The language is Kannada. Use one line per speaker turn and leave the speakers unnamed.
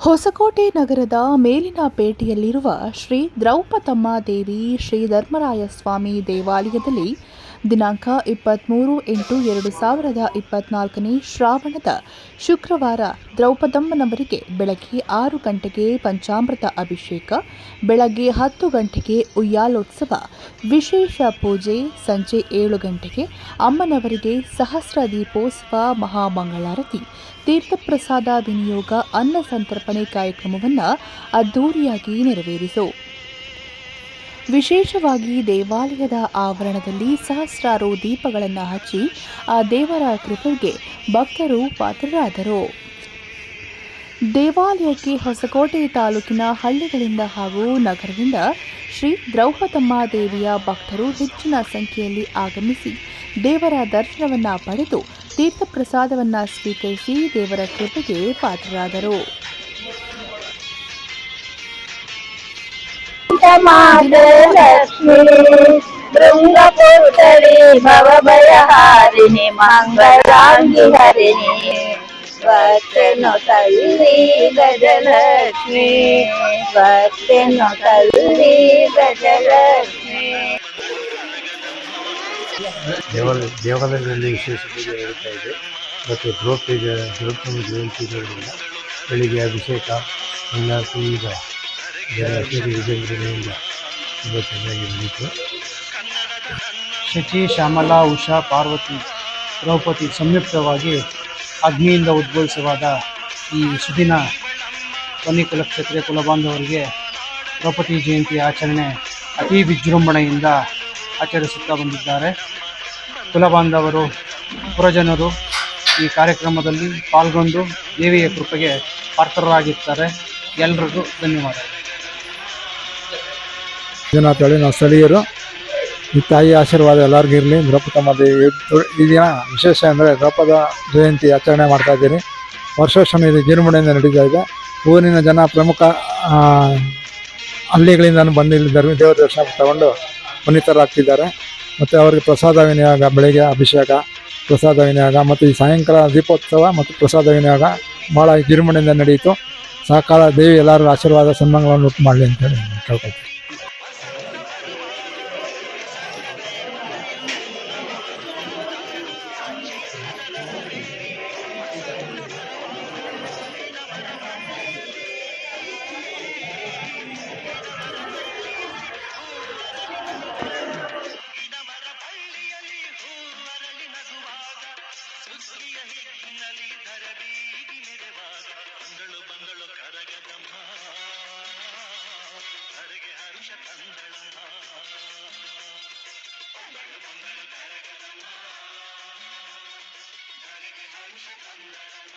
ಹೊಸಕೋಟೆ ನಗರದ ಮೇಲಿನ ಪೇಟೆಯಲ್ಲಿರುವ ಶ್ರೀ ದ್ರೌಪತಮ್ಮ ದೇವಿ ಶ್ರೀ ಧರ್ಮರಾಯ ಸ್ವಾಮಿ ದೇವಾಲಯದಲ್ಲಿ ದಿನಾಂಕ ಇಪ್ಪತ್ತ್ಮೂರು ಎಂಟು ಎರಡು ಸಾವಿರದ ಇಪ್ಪತ್ನಾಲ್ಕನೇ ಶ್ರಾವಣದ ಶುಕ್ರವಾರ ದ್ರೌಪದಮ್ಮನವರಿಗೆ ಬೆಳಗ್ಗೆ ಆರು ಗಂಟೆಗೆ ಪಂಚಾಮೃತ ಅಭಿಷೇಕ, ಬೆಳಗ್ಗೆ ಹತ್ತು ಗಂಟೆಗೆ ಉಯ್ಯಾಲೋತ್ಸವ, ವಿಶೇಷ ಪೂಜೆ, ಸಂಜೆ ಏಳು ಗಂಟೆಗೆ ಅಮ್ಮನವರಿಗೆ ಸಹಸ್ರ ದೀಪೋತ್ಸವ ಮಹಾಮಂಗಳಾರತಿ, ತೀರ್ಥಪ್ರಸಾದ ವಿನಿಯೋಗ, ಅನ್ನ ಸಂತರ್ಪಣೆ ಕಾರ್ಯಕ್ರಮವನ್ನು ಅದ್ದೂರಿಯಾಗಿ ನೆರವೇರಿಸು. ವಿಶೇಷವಾಗಿ ದೇವಾಲಯದ ಆವರಣದಲ್ಲಿ ಸಹಸ್ರಾರು ದೀಪಗಳನ್ನು ಹಚ್ಚಿ ಆ ದೇವರ ಕೃಪೆಗೆ ಭಕ್ತರು ಪಾತ್ರರಾದರು. ದೇವಾಲಯಕ್ಕೆ ಹೊಸಕೋಟೆ ತಾಲೂಕಿನ ಹಳ್ಳಿಗಳಿಂದ ಹಾಗೂ ನಗರದಿಂದ ಶ್ರೀ ದ್ರೌಪದಮ್ಮ ದೇವಿಯ ಭಕ್ತರು ಹೆಚ್ಚಿನ ಸಂಖ್ಯೆಯಲ್ಲಿ ಆಗಮಿಸಿ ದೇವರ ದರ್ಶನವನ್ನು ಪಡೆದು ತೀರ್ಥಪ್ರಸಾದವನ್ನು ಸ್ವೀಕರಿಸಿ ದೇವರ ಕೃಪೆಗೆ ಪಾತ್ರರಾದರು.
ಶೃಂಗಪುರ್ತಳಿ ಭವಭಯಹಾರಿಣಿ ಮಂಗಳಾಂಗಿ ಹರಿಣಿ ಭಕ್ತನು ತಲ್ಲಿ ಗಜಲಕ್ಷ್ಮಿ ಭಕ್ತನು ತಲ್ಲಿ ಗಜಲಕ್ಷ್ಮಿ.
ದೇವಾಲಯ ದೇವಾಲಯದಲ್ಲಿ ವಿಶೇಷ ಪೂಜೆ ನಡೀತಾ ಇದೆ. ಮತ್ತು ದ್ರೌಪದಿ ದ್ರೌಪದಿ ಜಯಂತಿಗಳಿಂದ ಬೆಳಿಗ್ಗೆ ಅಭಿಷೇಕ ಎಲ್ಲ ಈಗ ವಿಜಯನಗರದಿಂದ ತುಂಬ
ಶಚಿ, ಶ್ಯಾಮಲಾ, ಉಷಾ, ಪಾರ್ವತಿ, ದ್ರೌಪದಿ ಸಂಯುಕ್ತವಾಗಿ ಅಗ್ನಿಯಿಂದ ಉದ್ಭವಿಸುವಾದ ಈ ಸುದಿನ ಕೊನೆ ಕುಲ ಕ್ಷತ್ರಿಯ ಕುಲಬಾಂಧವರಿಗೆ ದ್ರೌಪದಿ ಜಯಂತಿ ಆಚರಣೆ ಅತಿ ವಿಜೃಂಭಣೆಯಿಂದ ಆಚರಿಸುತ್ತಾ ಬಂದಿದ್ದಾರೆ. ಕುಲಬಾಂಧವರು, ಪುರಜನರು ಈ ಕಾರ್ಯಕ್ರಮದಲ್ಲಿ ಪಾಲ್ಗೊಂಡು ದೇವಿಯ ಕೃಪೆಗೆ ಪಾತ್ರರಾಗಿರ್ತಾರೆ. ಎಲ್ರಿಗೂ ಧನ್ಯವಾದಗಳು.
ಜನ ತಳಿ ನಾವು ಸ್ಥಳೀಯರು. ಈ ತಾಯಿ ಆಶೀರ್ವಾದ ಎಲ್ಲರಿಗೂ ಇರಲಿ. ದ್ರೌಪದಮ್ಮ ದೇವಿ ಈ ದಿನ ವಿಶೇಷ ಅಂದರೆ ದ್ರೌಪದ ಜಯಂತಿ ಆಚರಣೆ ಮಾಡ್ತಾ ಇದ್ದೀನಿ. ವರ್ಷ ವರ್ಷ ಇದು ವಿಜೃಂಭಣೆಯಿಂದ ನಡೀತಾ ಇದೆ. ಊರಿನ ಜನ ಪ್ರಮುಖ ಹಳ್ಳಿಗಳಿಂದ ಬಂದು ಧರ್ಮ, ದೇವರ ದರ್ಶನ ತಗೊಂಡು ಪುನೀತರಾಗ್ತಿದ್ದಾರೆ. ಮತ್ತು ಅವರಿಗೆ ಪ್ರಸಾದ ವಿನಿಯೋಗ, ಬೆಳಗ್ಗೆ ಅಭಿಷೇಕ, ಪ್ರಸಾದ ವಿನಿಯೋಗ, ಮತ್ತು ಈ ಸಾಯಂಕಾಲ ದೀಪೋತ್ಸವ ಮತ್ತು ಪ್ರಸಾದ ವಿನಿಯೋಗ ಭಾಳ ಜೀರ್ಮಣೆಯಿಂದ ನಡೆಯಿತು. ಸಹಕಾಲ ದೇವಿ ಎಲ್ಲರೂ ಆಶೀರ್ವಾದ, ಸನ್ಮಾನಗಳನ್ನು ಉಂಟು ಮಾಡಲಿ ಅಂತೇಳಿ ಕೇಳ್ಕೊಳ್ತೀನಿ. ಧರಬೀಗಿ ನೆರೆವಾಗ ಬಂದಳು ಬಂದಳು ಕರಗದಮ್ಮ ಧರೆಗೆ ಹರ್ಷ ತಂದಳಮ್ಮ ಬಂದಳು ಬಂದಳು ಕರಗದಮ್ಮ ಧರೆಗೆ ಹರ್ಷ ತಂದಳಮ್ಮ